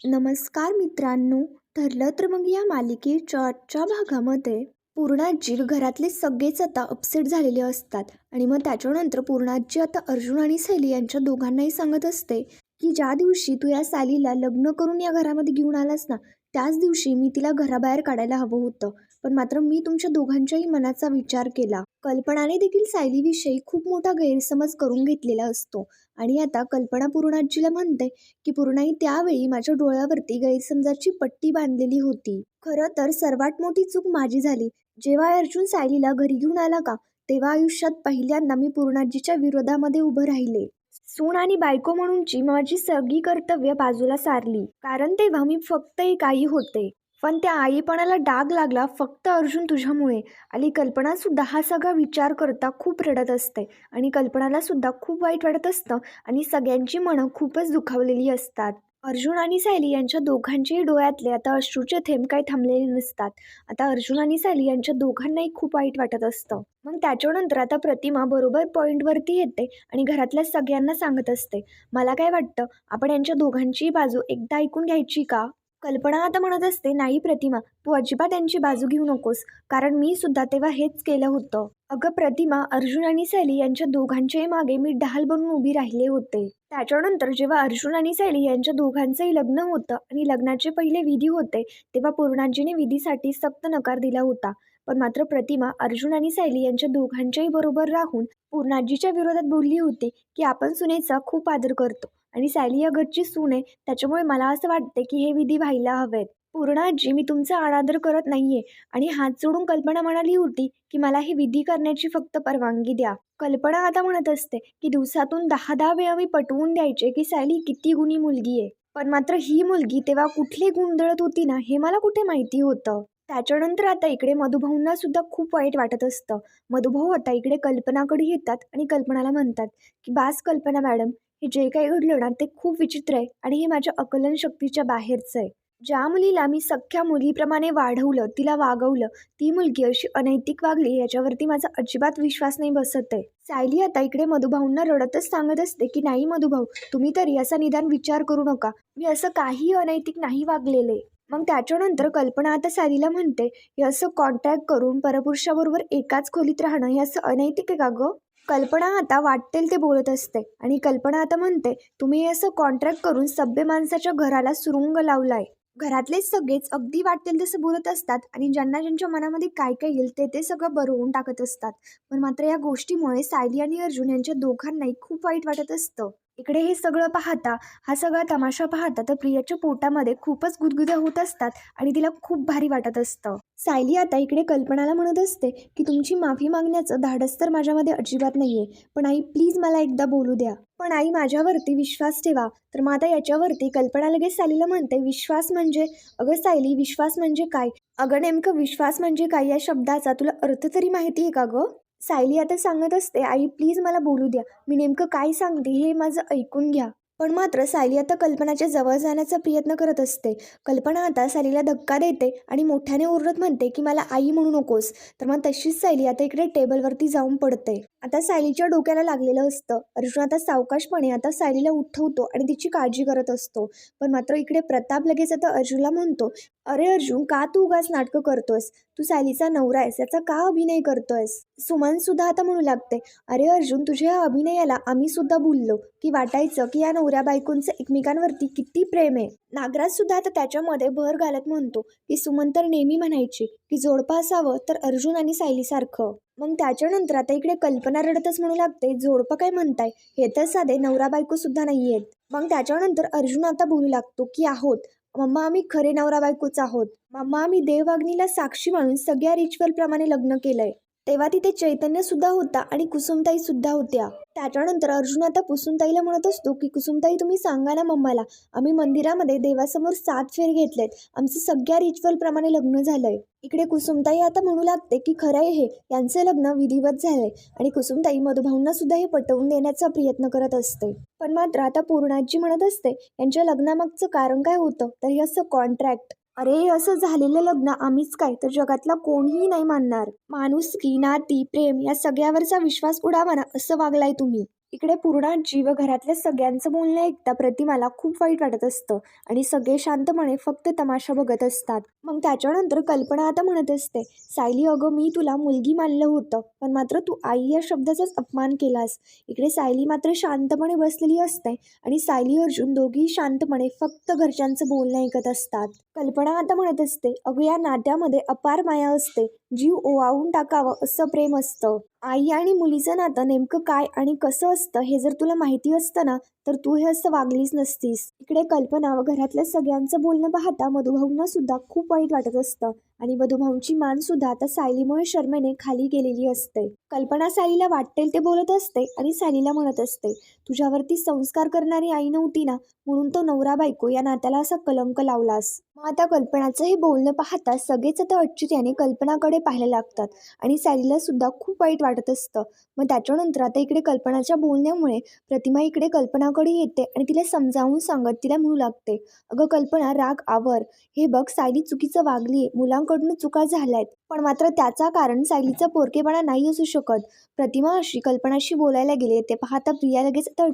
नमस्कार मित्रांनो ठरलं तर मग या मालिकेच्या आजच्या भागामध्ये. पूर्णाजी घरातले सगळेच आता अपसेट झालेले असतात आणि मग त्याच्यानंतर पूर्णाजी आता अर्जुन आणि सैली यांच्या दोघांनाही सांगत असते की ज्या दिवशी तू या सालीला लग्न करून या घरामध्ये घेऊन आलास ना त्याच दिवशी मी तिला घराबाहेर काढायला हवं होतं. पण मात्र मी तुमच्या दोघांच्याही मनाचा विचार केला. कल्पनाने देखील सायलीविषयी खूप मोठा गैरसमज करून घेतलेला असतो. आणि आता कल्पना पूर्णाजीला म्हणते की पूर्णाई त्यावेळी माझ्या डोळ्यावरती गैरसमजाची पट्टी बांधलेली होती. खरं तर सर्वात मोठी चूक माझी झाली. जेव्हा अर्जुन सायलीला घरी घेऊन आला का तेव्हा आयुष्यात पहिल्यांदा मी पूर्णाजीच्या विरोधामध्ये उभं राहिले. सून आणि बायको म्हणूनची माझी सगळी कर्तव्य बाजूला सारली. कारण तेव्हा मी फक्त एक आई होते. पण त्या आईपणाला डाग लागला फक्त अर्जुन तुझ्यामुळे. आणि कल्पनासुद्धा हा सगळा विचार करता खूप रडत असते. आणि कल्पनालासुद्धा खूप वाईट वाटत असतं आणि सगळ्यांची मनं खूपच दुखावलेली असतात. अर्जुन आणि सायली यांच्या दोघांच्याही डोळ्यातले आता अश्रूचे थेंब काही थांबलेले नसतात. आता अर्जुन आणि सायली यांच्या दोघांनाही खूप वाईट वाटत असतं. मग त्याच्यानंतर आता प्रतिमा बरोबर पॉईंटवरती येते आणि घरातल्या सगळ्यांना सांगत असते. मला काय वाटतं? आपण यांच्या दोघांचीही बाजू एकदा ऐकून घ्यायची का? कल्पना आता म्हणत असते नाही प्रतिमा तू अजिबात त्यांची बाजू घेऊ नकोस. कारण मी सुद्धा तेव्हा हेच केलं होतं. अगं प्रतिमा अर्जुन आणि सैली यांच्या दोघांच्याही मागे मी ढाल बनून उभी राहिले होते. त्याच्यानंतर जेव्हा अर्जुन आणि सैली यांच्या दोघांचंही लग्न होतं आणि लग्नाचे पहिले विधी होते तेव्हा पूर्णाजीने विधीसाठी सक्त नकार दिला होता. पण मात्र प्रतिमा अर्जुन आणि सायली यांच्या दोघांच्याही बरोबर राहून पूर्णाजीच्या विरोधात बोलली होती की आपण सुनेचा खूप आदर करतो. आणि सॅली या घरची सून आहे त्याच्यामुळे मला असं वाटते की हे विधी व्हायला हवेत. पूर्णाजी मी तुमचा अनादर करत नाहीये आणि हात जोडून कल्पना म्हणाली होती की मला ही विधी करण्याची फक्त परवानगी द्या. कल्पना आता म्हणत असते की दिवसातून दहा दहा वेळा मी पटवून द्यायचे की सॅली किती गुणी मुलगी आहे. पण मात्र ही मुलगी तेव्हा कुठली गुंदळत होती ना हे मला कुठे माहिती होतं? त्याच्यानंतर आता इकडे मधुभाऊंना सुद्धा खूप वाईट वाटत असतं. मधुभाऊ आता इकडे कल्पनाकडे येतात आणि कल्पनाला म्हणतात की बास कल्पना मॅडम हे जे काही घडलं ना ते खूप विचित्र आहे आणि हे माझ्या अकलन शक्तीच्या बाहेरचं आहे. ज्या मुलीला मी सख्ख्या मुलीप्रमाणे वाढवलं तिला वागवलं ती मुलगी अशी अनैतिक वागली याच्यावरती माझा अजिबात विश्वास नाही बसत आहे. सायली आता इकडे मधुभाऊंना रडतच सांगत असते की नाही मधुभाऊ तुम्ही तरी असा निदान विचार करू नका. मी असं काही अनैतिक नाही वागलेले मग त्याच्यानंतर कल्पना आता सायलीला म्हणते हे असं कॉन्टॅक्ट करून परपुरुषाबरोबर एकाच खोलीत राहणं हे असं अनैतिक आहे का गं? कल्पना आता वाटेल ते बोलत असते. आणि कल्पना आता म्हणते तुम्ही असं कॉन्ट्रॅक्ट करून सभ्य माणसाच्या घराला सुरुंग लावलाय. घरातलेच सगळेच अगदी वाटेल तसं बोलत असतात आणि ज्यांना ज्यांच्या मनामध्ये काय काय येईल ते ते सगळं बरवून टाकत असतात. पण मात्र या गोष्टीमुळे सायली आणि अर्जुन यांच्या दोघांनाही खूप वाईट वाटत असतं. इकडे हे सगळं पाहता हा सगळा तमाशा पाहता तर प्रियाच्या पोटामध्ये खूपच गुदगुद्या होत असतात आणि तिला खूप भारी वाटत असतं. सायली आता इकडे कल्पनाला म्हणत असते की तुमची माफी मागण्याचं धाडस तर माझ्यामध्ये अजिबात नाहीये पण आई प्लीज मला एकदा बोलू द्या. पण आई माझ्यावरती विश्वास ठेवा. तर मग आता याच्यावरती कल्पना लगेच सायलीला म्हणते विश्वास म्हणजे अगं सायली विश्वास म्हणजे काय? अगं नेमकं विश्वास म्हणजे काय या शब्दाचा तुला अर्थ तरी माहिती आहे का गं? सायली आता सांगत असते आई प्लीज मला बोलू द्या. मी नेमकं काय सांगते हे माझं ऐकून घ्या. पण मात्र सायली आता कल्पनाच्या जवळ जाण्याचा प्रयत्न करत असते. कल्पना आता सायलीला धक्का देते आणि मोठ्याने ओरडत म्हणते की मला आई म्हणू नकोस. तर मग तशीच सायली आता इकडे टेबलवरती जाऊन पडते. आता सायलीच्या डोक्याला लागलेलं असतं. अर्जुन आता सावकाशपणे आता सायलीला उठवतो आणि तिची काळजी करत असतो. पण मात्र इकडे प्रताप लगेच आता अर्जुनला म्हणतो अरे अर्जुन का तू उगाच नाटकं करतोस तू सायलीचा नवरा आहेस याचा का अभिनय करतोयस? सुमन सुद्धा आता म्हणू लागते अरे अर्जुन तुझ्या या अभिनयाला आम्ही सुद्धा बोललो की वाटायचं की या नवऱ्या बायकोंचं एकमेकांवरती किती प्रेम आहे. नागराज सुद्धा आता त्याच्यामध्ये भर घालत म्हणतो की सुमन तर नेहमी म्हणायची की जोडपं असावं तर अर्जुन आणि सायलीसारखं मग त्याच्यानंतर आता इकडे कल्पना रडतच म्हणू लागते जोडपं काय म्हणताय? हे तर साधे नवरा बायको सुद्धा नाही आहेत मग त्याच्यानंतर अर्जुन आता बोलू लागतो की आहोत मम्मा आम्ही खरे नवरा बायकोच आहोत. मम्मा आम्ही देववाग्नीला साक्षी म्हणून सगळ्या रिच्युअलप्रमाणे लग्न केलंय. तेव्हा तिथे चैतन्य सुद्धा होता आणि कुसुमताई सुद्धा होत्या. त्याच्यानंतर अर्जुन आता कुसुमताईला म्हणत असतो की कुसुमताई तुम्ही सांगा ना मम्माला आम्ही मंदिरामध्ये देवासमोर सात फेर घेतलेत. आमचं सगळ्या रिच्युअल प्रमाणे लग्न झालंय. इकडे कुसुमताई आता म्हणू लागते की खरं आहे हे यांचं लग्न विधिवत झालंय आणि कुसुमताई मधुभाऊंना सुद्धा हे पटवून देण्याचा प्रयत्न करत असते. पण मात्र आता पूर्णाजी म्हणत असते यांच्या लग्नामागचं कारण काय होतं? तर हे असं कॉन्ट्रॅक्ट अरे असं झालेलं लग्न आम्हीच काय? तर जगातला कोणीही नाही मानणार. माणुसकी नाती प्रेम या सगळ्यावरचा विश्वास उडावा ना असं वागलाय तुम्ही. इकडे पूर्ण जीव घरातल्या सगळ्यांचं बोलणं ऐकता प्रतिमाला खूप वाईट वाटत असतं आणि सगळे शांतपणे फक्त तमाशा बघत असतात. मग त्याच्यानंतर कल्पना आता म्हणत असते सायली अगं मी तुला मुलगी मानलं होतं पण मात्र तू आई या शब्दाचाच अपमान केलास. इकडे सायली मात्र शांतपणे बसलेली असते आणि सायली अर्जुन दोघी शांतपणे फक्त घरच्यांचं बोलणं ऐकत असतात. कल्पना आता म्हणत असते अगं या नात्यामध्ये अपार माया असते जीव ओवाळून टाकावं असं प्रेम असतं. आई आणि मुलीचं नातं नेमकं काय आणि कसं असतं हे जर तुला माहिती असतं ना तर तू हे असं वागलीच नसतीस. इकडे कल्पना व घरातल्या सगळ्यांचं बोलणं पाहता मधुभाऊंना सुद्धा खूप वाईट वाटत असतं. आणि वधूभाऊंची मान सुद्धा आता सायलीमुळे शर्मेने खाली गेलेली असते. कल्पना सायलीला वाटेल ते बोलत असते आणि सायलीला म्हणत असते तुझ्यावरती संस्कार करणारी आई नव्हती ना म्हणून तो नवरा बायको या नात्याला असा कलंक लावलास. मग आता कल्पनाचं हे बोलणं पाहता सगळेच आता अच्युत्याने कल्पनाकडे पाहायला लागतात आणि सायलीला सुद्धा खूप वाईट वाटत असतं. मग त्याच्यानंतर आता इकडे कल्पनाच्या बोलण्यामुळे प्रतिमा इकडे कल्पनाकडे येते आणि तिला समजावून सांगत तिला म्हणू लागते अगं कल्पना राग आवर. हे बघ सायली चुकीचं वागली आहे मुलांकडून चुका झाल्यात. पण मात्र त्याचा कारण सायलीचा पोरकेपणा नाही असू शकत. प्रतिमा अशी कल्पनाशी बोलायला गेले ते पाहता प्रिया लगेच आता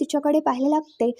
तिच्याकडे पाहायला लागते.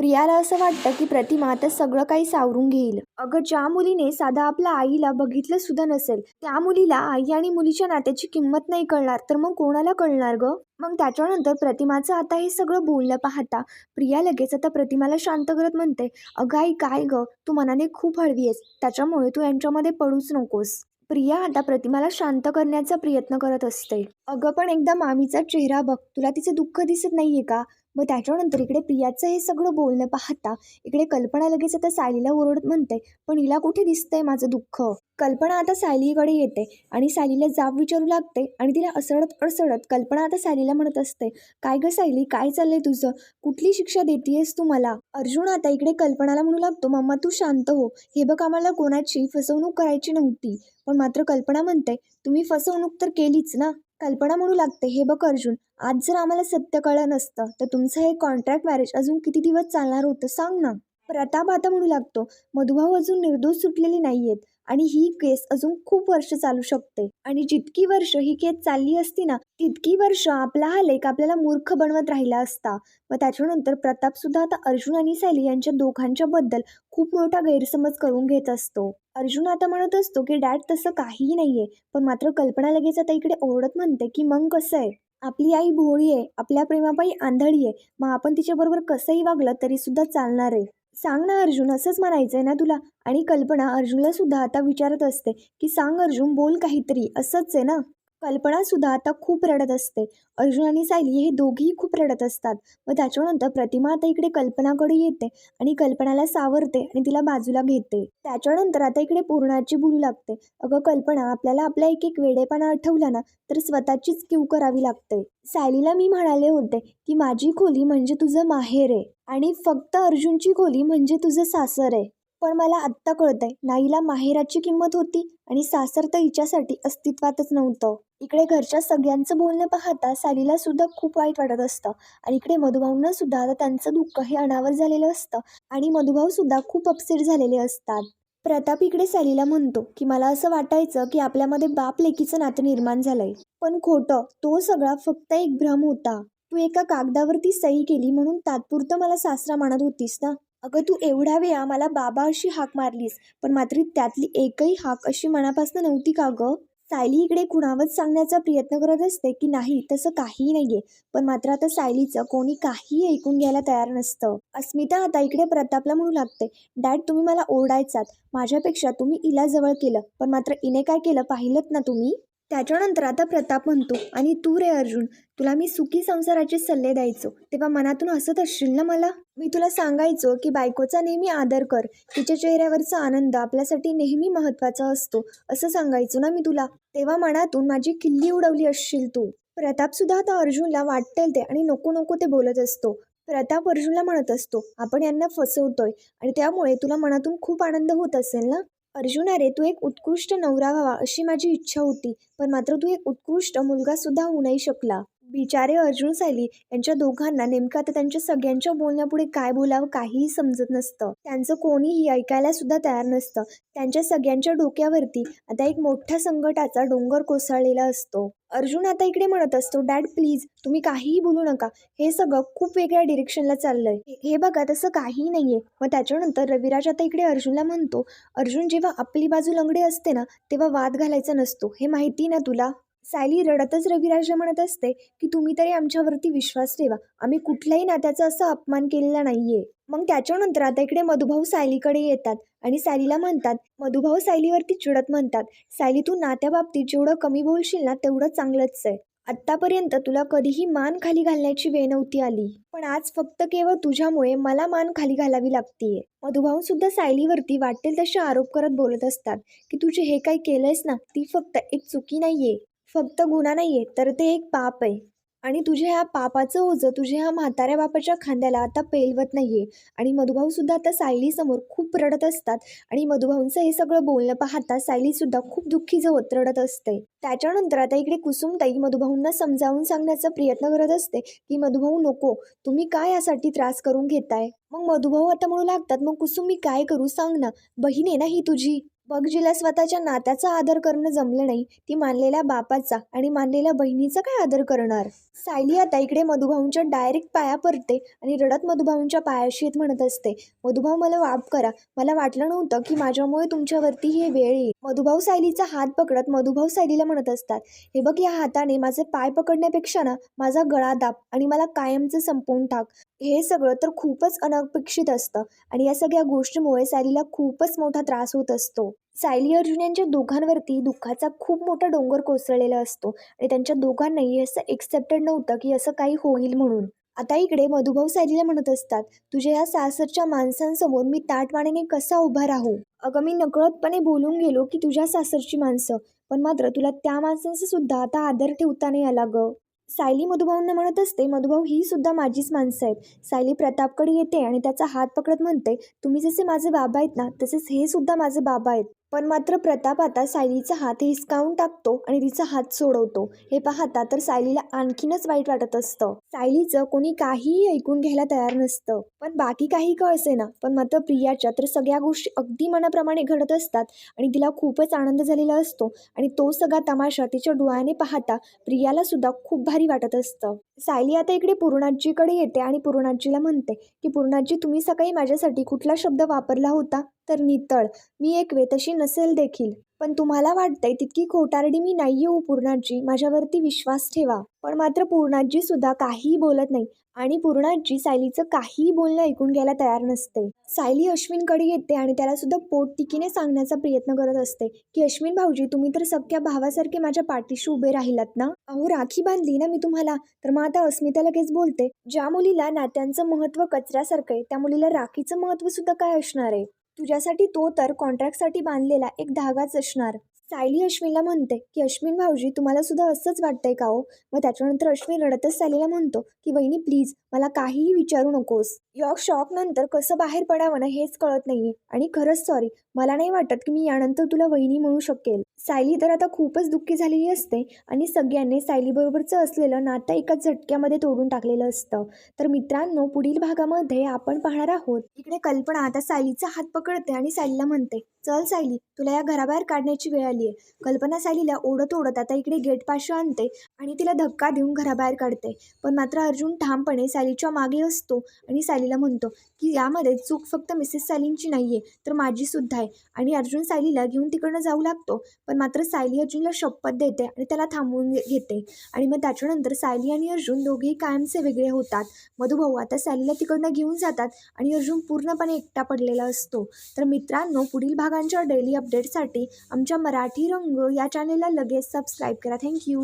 प्रियाला असं वाटतं की प्रतिमा आता सगळं काही सावरून घेईल. अगं ज्या मुलीने साधा आपल्या आईला बघितलं सुद्धा नसेल त्या मुलीला आई आणि मुलीच्या नात्याची किंमत नाही कळणार तर मग कोणाला कळणार ग? मग त्याच्यानंतर प्रतिमाचं आता हे सगळं बोलणं पाहता प्रिया लगेच आता प्रतिमाला शांत करत म्हणते अगं आई काय ग? तू मनाने खूप हळवी आहेस त्याच्यामुळे तू यांच्यामध्ये पडूच नकोस. प्रिया आता प्रतिमाला शांत करण्याचा प्रयत्न करत असते. अगं पण एकदा मामीचा चेहरा बघ तुला तिचं दुःख दिसत नाहीये का? मग त्याच्यानंतर इकडे प्रियाचं हे सगळं बोलणं पाहता इकडे कल्पना लगेच आता सायलीला ओरडत म्हणते पण हिला कुठे दिसतंय माझं दुःख? कल्पना आता सायलीकडे येते आणि सायलीला जाब विचारू लागते आणि तिला असडत अडसडत कल्पना आता सायलीला म्हणत असते काय ग सायली काय चाललंय तुझं? कुठली शिक्षा देतेयस तू मला? अर्जुन आता इकडे कल्पनाला म्हणू लागतो मम्मा तू शांत हो. हे बघ आम्हाला कोणाची फसवणूक करायची नव्हती. पण मात्र कल्पना म्हणते तुम्ही फसवणूक तर केलीच ना? कल्पना म्हणू लागते हे बघ अर्जुन आज जर आम्हाला सत्य कळलं नसतं तर तुमचं हे कॉन्ट्रॅक्ट मॅरेज अजून किती दिवस चालणार होतं सांग ना. प्रताप आता म्हणू लागतो मधुभाऊ अजून निर्दोष सुटलेली नाहीयेत आणि ही केस अजून खूप वर्ष चालू शकते आणि जितकी वर्ष ही केस चालली असती ना इतकी वर्ष आपला हा लेख आपल्याला मूर्ख बनवत राहिला असता. व त्याच्यानंतर प्रताप सुद्धा आता अर्जुन आणि सॅली यांच्या दोघांच्या बद्दल खूप मोठा गैरसमज करून घेत असतो. अर्जुन आता म्हणत असतो की डॅड तसं काहीही नाहीये. पण मात्र कल्पना लगेच आता इकडे ओरडत म्हणते की मग कसं आहे? आपली आई भोळी आहे. आपल्या प्रेमापायी आंधळी आहे. मग आपण तिच्याबरोबर कसंही वागलं तरी सुद्धा चालणार आहे. सांग ना अर्जुन असंच म्हणायचंय ना तुला? आणि कल्पना अर्जुनला सुद्धा आता विचारत असते की सांग अर्जुन बोल काहीतरी. असंच आहे ना? कल्पना सुद्धा आता खूप रडत असते. अर्जुन आणि सायली हे दोघेही खूप रडत असतात. व त्याच्यानंतर प्रतिमा आता इकडे कल्पनाकडे येते आणि कल्पनाला सावरते आणि तिला बाजूला घेते. त्याच्यानंतर आता इकडे पूर्णाची भूल लागते. अगं कल्पना आपल्याला आपला एक एक वेडेपणा आठवला ना तर स्वतःचीच क्यू करावी लागते. सायलीला मी म्हणाले होते की माझी खोली म्हणजे तुझं माहेर आहे आणि फक्त अर्जुनची खोली म्हणजे तुझं सासर आहे. पण मला आत्ता कळतंय. नाईला माहेराची किंमत होती आणि सासर तर हिच्यासाठी अस्तित्वातच नव्हतं. इकडे घरच्या सगळ्यांचं बोलणं पाहता सालीला सुद्धा खूप वाईट वाटत असतं. आणि इकडे मधुभाऊंना सुद्धा आता त्यांचं दुःख हे अनावर झालेलं असतं. आणि मधुभाऊ सुद्धा खूप अपसेट झालेले असतात. प्रताप इकडे सालीला म्हणतो की मला असं वाटायचं की आपल्यामध्ये बाप लेकीचं नातं निर्माण झालंय. पण खोटं तो सगळा फक्त एक भ्रम होता. तू एका कागदावरती सही केली म्हणून तात्पुरतं मला सासरा मानत होतीस ना? अगं तू एवढ्या वेळा मला बाबा अशी हाक मारलीस पण मात्र त्यातली एकही हाक अशी मनापासून नव्हती का गं? सायली इकडे कुणावरच सांगण्याचा प्रयत्न करत असते की नाही तसं काहीही नाहीये पण मात्र आता सायलीचं कोणी काही ऐकून घ्यायला तयार नसतं. अस्मिता आता इकडे प्रतापला म्हणू लागते डॅड तुम्ही मला ओरडायचात माझ्यापेक्षा तुम्ही इला जवळ केलं पण मात्र इने काय केलं पाहिलं ना तुम्ही? त्याच्यानंतर आता प्रताप म्हणतो आणि तू रे अर्जुन तुला मी सुखी संसाराचे सल्ले द्यायचो. तेव्हा मनातून हसत असशील ना मला? मी तुला सांगायचो की बायकोचा नेहमी आदर कर. तिच्या चेहऱ्यावरचा आनंद आपल्यासाठी नेहमी महत्त्वाचा असतो. असं सांगायचो ना मी तुला? तेव्हा मनातून माझी किल्ली उडवली असशील तू. प्रताप सुद्धा आता अर्जुनला वाटेल ते आणि नको नको ते बोलत असतो. प्रताप अर्जुनला म्हणत असतो आपण यांना फसवतोय आणि त्यामुळे तुला मनातून खूप आनंद होत असेल ना? अर्जुन अरे तू एक उत्कृष्ट नवरा व्हावा अशी माझी इच्छा होती पण मात्र तू एक उत्कृष्ट मुलगासुद्धा होऊ नाही शकला. बिचारे अर्जुन सायली यांच्या दोघांना नेमकं आता त्यांच्या सगळ्यांच्या बोलण्यापुढे काय बोलावं काहीही समजत नसतं. त्यांचं कोणीही ऐकायला सुद्धा तयार नसतं. त्यांच्या सगळ्यांच्या डोक्यावरती आता एक मोठ्या संकटाचा डोंगर कोसळलेला असतो. अर्जुन आता इकडे म्हणत असतो डॅड प्लीज तुम्ही काहीही बोलू नका. हे सगळं खूप वेगळ्या डिरेक्शनला चाललंय. हे- हे बघा तसं काहीही नाहीये. मग त्याच्यानंतर रविराज आता इकडे अर्जुनला म्हणतो अर्जुन जेव्हा आपली बाजू लंगडी असते ना तेव्हा वाद घालायचा नसतो. हे माहिती ना तुला? सायली रडतच रविराजला म्हणत असते की तुम्ही तरी आमच्यावरती विश्वास ठेवा. आम्ही कुठल्याही नात्याचा असा अपमान केलेला नाहीये. मग त्याच्यानंतर आता इकडे मधुभाऊ सायलीकडे येतात आणि सायलीला म्हणतात मधुभाऊ सायलीवरती चिडत म्हणतात. सायली तू नात्याबाबतीत जेवढं कमी बोलशील ना तेवढं चांगलंच आहे. आत्तापर्यंत तुला कधीही मान खाली घालण्याची वेळ नव्हती आली. पण आज फक्त केवळ तुझ्यामुळे मला मान खाली घालावी लागतीये. मधुभाऊ सुद्धा सायलीवरती वाटेल तसे आरोप करत बोलत असतात की तुझे हे काही केलंयस ना ती फक्त एक चुकी नाहीये. फक्त गुन्हा नाही आहे तर ते एक पाप आहे. आणि तुझ्या ह्या पापाचं ओझं तुझ्या ह्या म्हाताऱ्या बापाच्या खांद्याला आता पेलवत नाही आहे आणि मधुभाऊसुद्धा आता सायलीसमोर खूप रडत असतात. आणि मधुभाऊंचं हे सगळं बोलणं पाहता सायलीसुद्धा खूप दुःखी होत रडत असते. त्याच्यानंतर आता इकडे कुसुमताई मधुभाऊंना समजावून सांगण्याचा प्रयत्न करत असते की मधुभाऊ नको. तुम्ही काय यासाठी त्रास करून घेताय? मग मधुभाऊ आता म्हणू लागतात मग कुसुम मी काय करू? सांग ना. बहीण आहे ना ही तुझी. बगजीला जिला स्वतःच्या नात्याचा आदर करणं जमलं नाही ती मानलेल्या बापाचा आणि मानलेल्या बहिणीचा काय आदर करणार? सायली आता इकडे मधुभाऊंच्या डायरेक्ट पाया पडते आणि रडत मधुभाऊंच्या पायाशी येत म्हणत असते मधुभाऊ मला वाप करा. मला वाटलं नव्हतं की माझ्यामुळे तुमच्यावरती हे वेळ येईल. मधुभाऊ सायलीचा हात पकडत मधुभाऊ सायलीला म्हणत असतात हे बघ या हाताने माझे पाय पकडण्यापेक्षा ना माझा गळा दाब आणि मला कायमचं संपवून टाक. हे सगळं तर खूपच अनपेक्षित असतं आणि या सगळ्या गोष्टीमुळे सायलीला खूपच मोठा त्रास होत असतो. सायली अर्जुन यांच्या दोघांवरती दुःखाचा खूप मोठा डोंगर कोसळलेला असतो आणि त्यांच्या दोघांनाही असं एक्सेप्टेड नव्हतं की असं काही होईल म्हणून. आता इकडे मधुभाऊ सायलीला म्हणत असतात तुझ्या या सासरच्या माणसांसमोर मी ताटवाणीने कसा उभा राहू? अगं मी नकळतपणे बोलून गेलो की तुझ्या सासरची माणसं पण मात्र तुला त्या माणसांचा सुद्धा आता आदर ठेवता नाही आला ग. सायली मधुभाऊंना म्हणत असते मधुभाऊ ही सुद्धा माझीच माणसं आहेत. सायली प्रतापकडे येते आणि त्याचा हात पकडत म्हणते तुम्ही जसे माझे बाबा आहेत ना तसेच हे सुद्धा माझे बाबा आहेत. पण मात्र प्रताप आता सायलीचा हात हिसकावून टाकतो आणि तिचा हात सोडवतो. हे पाहता तर सायलीला आणखीनच वाईट वाटत असतं. सायलीचं कोणी काहीही ऐकून घ्यायला तयार नसतं. पण बाकी काही कळसे ना. पण मात्र प्रियाच्या तर सगळ्या गोष्टी अगदी मनाप्रमाणे घडत असतात आणि तिला खूपच आनंद झालेला असतो. आणि तो सगळा तमाशा तिच्या डोळ्याने पाहता प्रियाला सुद्धा खूप भारी वाटत असतं. सायली आता इकडे पूर्णाजीकडे येते आणि पूर्णाजीला म्हणते की पूर्णाजी तुम्ही सकाळी माझ्यासाठी कुठला शब्द वापरला होता? तर नितळ. मी एक वेतशी नसेल देखील. पण तुम्हाला वाटतंय तितकी खोटारडी मी नाही येऊ पूर्णाजी. माझ्यावरती विश्वास ठेवा. पण मात्र पूर्णाजी सुद्धा काहीही बोलत नाही. आणि पूर्णाजी सायलीचं काहीही बोलणं ऐकून घ्यायला तयार नसते. सायली अश्विनकडे येते आणि त्याला सुद्धा पोटतिकीने सांगण्याचा प्रयत्न करत असते. की अश्विन भाऊजी तुम्ही तर सख्या भावासारखे माझ्या पाठीशी उभे राहिलात ना? अहो राखी बांधली ना मी तुम्हाला. तर मग आता अस्मिता लगेच बोलते. ज्या मुलीला नात्यांचं महत्त्व कचऱ्यासारखं आहे त्या मुलीला राखीचं महत्त्व सुद्धा काय असणार आहे? तुझ्यासाठी तो तर कॉन्ट्रॅक्टसाठी बांधलेला एक धागाच असणार. सायली अश्विनला म्हणते की अश्विन भाऊजी तुम्हाला सुद्धा असंच वाटतंय का हो? मग त्याच्यानंतर अश्विन रडतच सायलीला म्हणतो की वहिनी प्लीज मला काहीही विचारू नकोस. या शॉक नंतर कसं बाहेर पडावं ना हेच कळत नाही आणि खरंच सॉरी मला नाही वाटत की मी यानंतर तुला वहिनी म्हणू शकेल. सायली तर आता खूपच दुःखी झालेली असते आणि सगळ्यांनी सायलीबरोबरचं असलेलं नातं एका झटक्यामध्ये तोडून टाकलेलं असतं. तर मित्रांनो पुढील भागामध्ये आपण पाहणार आहोत. इकडे कल्पना आता सायलीचा हात पकडते आणि सायलीला म्हणते चल सायली तुला या घराबाहेर काढण्याची वेळ आली आहे. कल्पना सायलीला ओढत ओढत आता इकडे गेट पाशी आणते आणि तिला धक्का देऊन घराबाहेर काढते. पण मात्र अर्जुन ठामपणे सायलीच्या मागे असतो आणि सायलीला म्हणतो की यामध्ये चूक फक्त मिसेस सायलींची नाही आहे तर माझीसुद्धा आहे. आणि अर्जुन सायलीला घेऊन तिकडनं जाऊ लागतो पण मात्र सायली अर्जुनला शपथ देते आणि त्याला थांबवून घेते. आणि मग त्याच्यानंतर सायली आणि अर्जुन दोघेही कायमचे वेगळे होतात. मधुभाऊ आता सायलीला तिकडनं घेऊन जातात आणि अर्जुन पूर्णपणे एकटा पडलेला असतो. तर मित्रांनो पुढील भागांच्या डेली अपडेटसाठी आमच्या मराठी रंग या चॅनेलला लगेच सबस्क्राईब करा. थँक्यू